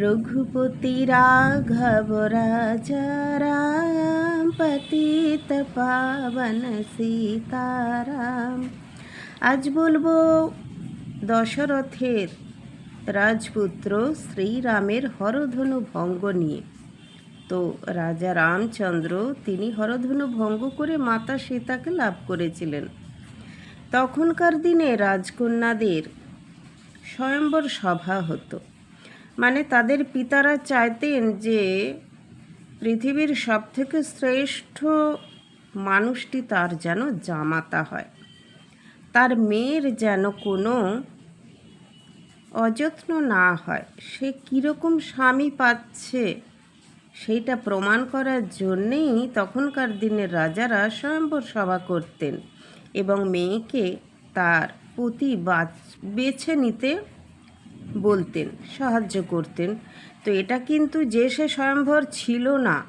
রঘুপতি রাঘব রাম পতিত পাবন সীতারাম আজ বলব দশরথের রাজপুত্র শ্রীরামের হরধনু ভঙ্গ নিয়ে তো রাজা রামচন্দ্র তিনি হরধনু ভঙ্গ করে মাতা সীতাকে লাভ করেছিলেন তখনকার দিনে রাজকন্যাদের স্বয়ম্বর সভা হতো মানে তাদের পিতারা চাইতেন যে পৃথিবীর সবথেকে শ্রেষ্ঠ মানুষটি তার যেন জামাতা হয়। তার মেয়ের যেন কোনো অযত্ন না হয়। সে কীরকম স্বামী পাচ্ছে সেইটা প্রমাণ করার জন্যেই তখনকার দিনের রাজারা স্বয়ম্বর সভা করতেন এবং মেয়েকে তার প্রতি বেছে নিতে বলতেন, সাহায্য করতেন। তো এটা কিন্তু যে সে স্বয়ম্বর ছিল না,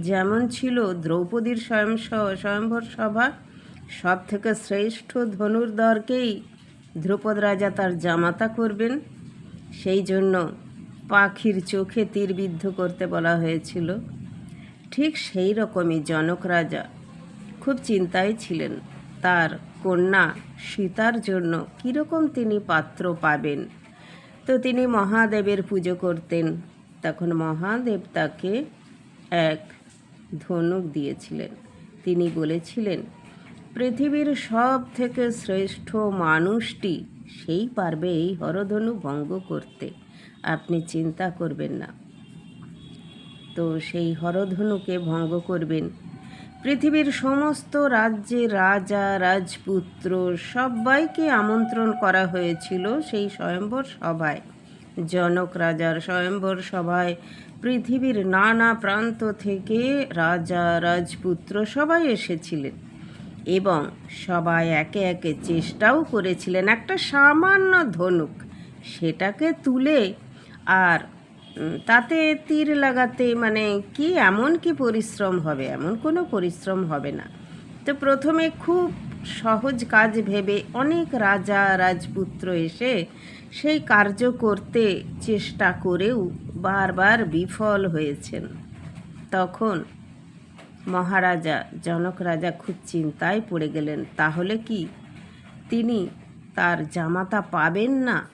যেমন ছিল দ্রৌপদীর স্বয়ং স- স্বয়ম্বর সভা, সব থেকে শ্রেষ্ঠ ধনুর্ধরকেই ধ্রুপদ রাজা তার জামাতা করবেন। সেই জন্য পাখির চোখে তীরবিদ্ধ করতে বলা হয়েছিল। ঠিক সেই রকমই জনক রাজা খুব চিন্তায় ছিলেন। তার কন্যা সীতার জন্য কীরকম তিনি পাত্র পাবেন? তো তিনি মহাদেবের পুজো করতেন। তখন মহাদেব তাকে এক ধনুক দিয়েছিলেন। তিনি বলেছিলেন, পৃথিবীর সব থেকে শ্রেষ্ঠ মানুষটি সেই পারবে এই হরধনু ভঙ্গ করতে। আপনি চিন্তা করবেন না। তো সেই হরধনুকে ভঙ্গ করবেন পৃথিবীর সমস্ত রাজ্যে রাজা, রাজপুত্র সবাইকে আমন্ত্রণ করা হয়েছিল সেই স্বয়ম্বর সভায়। জনক রাজার স্বয়ম্বর সভায় পৃথিবীর নানা প্রান্ত থেকে রাজা, রাজপুত্র সবাই এসেছিলেন এবং সবাই একে একে চেষ্টাও করেছিলেন একটা সামান্য ধনুক সেটাকে তুলে আর তাতে তীর লাগাতে মানে কি, এমন কি পরিশ্রম হবে? এমন কোনো পরিশ্রম হবে না। তো প্রথমে খুব সহজ কাজ ভেবে অনেক রাজা, রাজপুত্র এসে সেই কার্য করতে চেষ্টা করেও বারবার বিফল হয়েছেন। তখন মহারাজা, জনক রাজা খুব চিন্তায় পড়ে গেলেন, তাহলে কি তিনি তার জামাতা পাবেন না?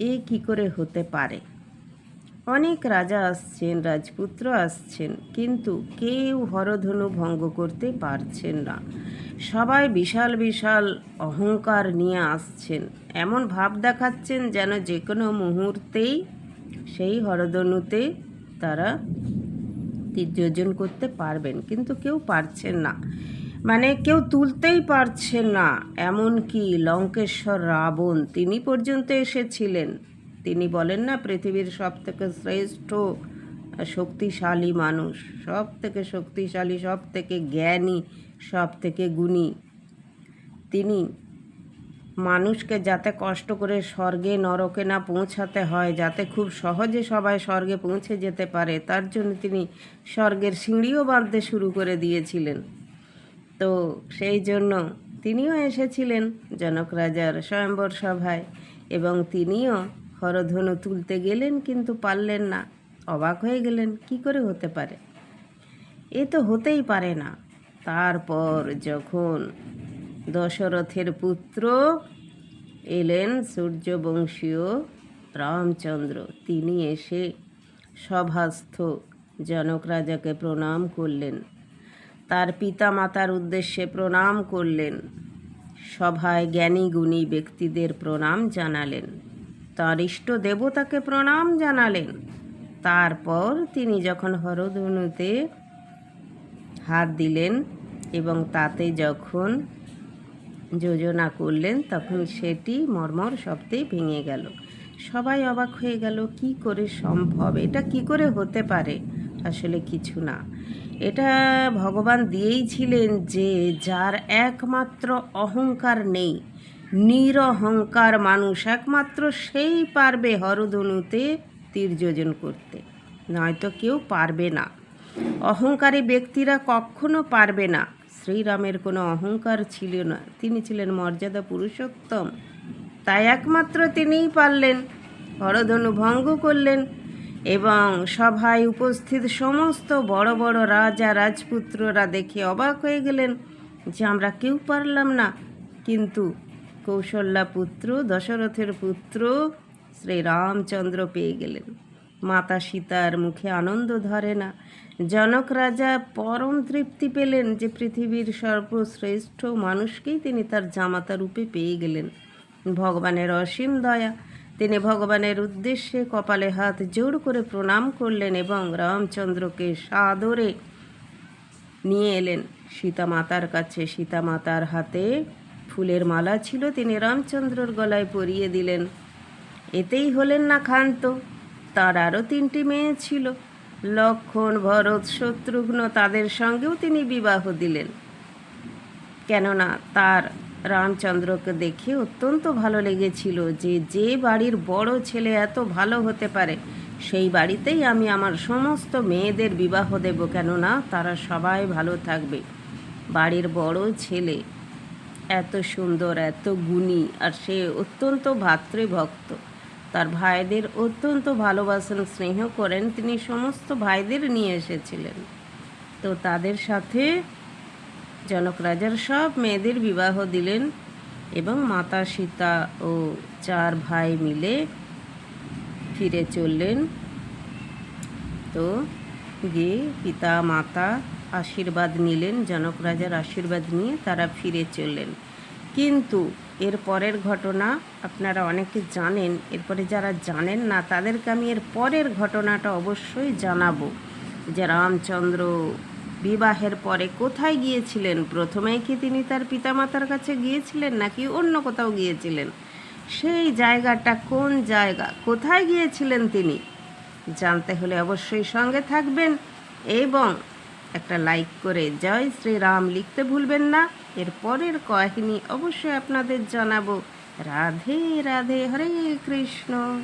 এ কি করে হতে পারে? অনেক রাজা আসছেন, রাজপুত্র আসছেন, কিন্তু কেউ হরধনু ভঙ্গ করতে পারছেন না। সবাই বিশাল বিশাল অহংকার নিয়ে আসছেন। এমন ভাব দেখাচ্ছেন যেন যে কোনো মুহূর্তেই সেই হরধনুতে তারা তীর যোজন করতে পারবেন, কিন্তু কেউ পারছেন না। মানে কেউ তুলতেই পারছেন না। এমনকি লঙ্কেশ্বর রাবণ, তিনি পর্যন্ত এসেছিলেন। তিনি বলেন না, পৃথিবীর সব থেকে শ্রেষ্ঠ শক্তিশালী মানুষ সব থেকে শক্তিশালী সব থেকে জ্ঞানী সব থেকে গুণী। তিনি মানুষকে যাতে কষ্ট করে স্বর্গে, নরকে না পৌঁছাতে হয়, যাতে খুব সহজে সবাই স্বর্গে পৌঁছে যেতে পারে, তার জন্য তিনি স্বর্গের সিঁড়িও বাঁধতে শুরু করে দিয়েছিলেন। তো সেই জন্য তিনিও এসেছিলেন জনক রাজার স্বয়ম্বর সভায় এবং তিনিও হরধনু তুলতে গেলেন কিন্তু পারলেন না। অবাক হয়ে গেলেন, কি করে হতে পারে? এ তো হতেই পারে না। তারপর যখন দশরথের পুত্র এলেন সূর্যবংশীয় রামচন্দ্র, তিনি এসে সভাস্থ জনক রাজাকে প্রণাম করলেন। তার পিতা মাতার উদ্দেশ্যে প্রণাম করলেন। সভায় জ্ঞানী গুণী ব্যক্তিদের প্রণাম জানালেন। তার ইষ্ট দেবতাকে প্রণাম জানালেন। তারপর তিনি যখন হরধনুতে হাত দিলেন এবং তাতে যখন যোজনা করলেন, তখন সেটি মর্মর শব্দে ভেঙে গেল। সবাই অবাক হয়ে গেল, কি করে সম্ভব? এটা কি করে হতে পারে? আসলে কিছু না। এটা ভগবান দিয়েইছিলেন যে, যার একমাত্র অহংকার নেই। নিরহংকার মানুষ একমাত্র সেই পারবে হরধনুতে তীর যোজন করতে। নয়তো কেউ পারবে না। অহংকারী ব্যক্তিরা কখনো পারবে না। শ্রীরামের কোনো অহংকার ছিল না। তিনি ছিলেন মর্যাদা পুরুষোত্তম। তাই একমাত্র তিনিই পারলেন। হরধনু ভঙ্গ করলেন এবং সভায় উপস্থিত সমস্ত বড় বড় রাজা, রাজপুত্ররা দেখে অবাক হয়ে গেলেন যে আমরা কেউ পারলাম না। কিন্তু কৌশল্যা পুত্র দশরথের পুত্র শ্রী রামচন্দ্র পেয়ে গেলেন। মাতা সীতার মুখে আনন্দ ধরে না। জনক রাজা পরম তৃপ্তি পেলেন যে পৃথিবীর সর্বশ্রেষ্ঠ মানুষকেই তিনি তার জামাতা রূপে পেয়ে গেলেন। ভগবানের অসীম দয়া, তিনি ভগবানের উদ্দেশ্যে কপালে হাত জোর করে প্রণাম করলেন এবং রামচন্দ্রকে সাদরে নিয়ে এলেন। সীতা মাতার কাছে সীতা মাতার হাতে ফুলের মালা ছিল, তিনি রামচন্দ্রর গলায় পরিয়ে দিলেন। এতেই হলেন না ক্ষান্ত, তার আরও তিনটি মেয়ে ছিল। লক্ষণ, ভরত, শত্রুঘ্ন তাদের সঙ্গেও তিনি বিবাহ দিলেন। কেননা তার রামচন্দ্রকে দেখে অত্যন্ত ভালো লেগেছিল যে যে বাড়ির বড় ছেলে এত ভালো হতে পারে, সেই বাড়িতেই আমি আমার সমস্ত মেয়েদের বিবাহ দেব, কেননা তারা সবাই ভালো থাকবে। বাড়ির বড় ছেলে এত সুন্দর, এত গুণী আর সে অত্যন্ত ভাতৃভক্ত। তার ভাইদের অত্যন্ত ভালোবাসেন স্নেহ করেন তিনি সমস্ত ভাইদের নিয়ে এসেছিলেন। তো তাদের সাথে জনক রাজার সব মেয়েদের বিবাহ দিলেন এবং মাতা সীতা ও চার ভাই মিলে ফিরে চললেন। তো গিয়ে পিতা, মাতা আশীর্বাদ নিলেন, জনক রাজার আশীর্বাদ নিয়ে তারা ফিরে চললেন। কিন্তু এর পরের ঘটনা আপনারা অনেকে জানেন, এরপরে যারা জানেন না তাদেরকে আমি এর পরের ঘটনাটা অবশ্যই জানাব। যে রামচন্দ্র বিবাহের পরে কোথায় গিয়েছিলেন? প্রথমেই কি তিনি তার পিতামাতার কাছে গিয়েছিলেন নাকি অন্য কোথাও গিয়েছিলেন? সেই জায়গাটা কোন জায়গা? কোথায় গিয়েছিলেন তিনি? জানতে হলে অবশ্যই সঙ্গে থাকবেন এবং একটা লাইক করে জয় শ্রীরাম লিখতে ভুলবেন না। এর পরের কাহিনী অবশ্যই আপনাদের জানাব। রাধে রাধে, হরে কৃষ্ণ।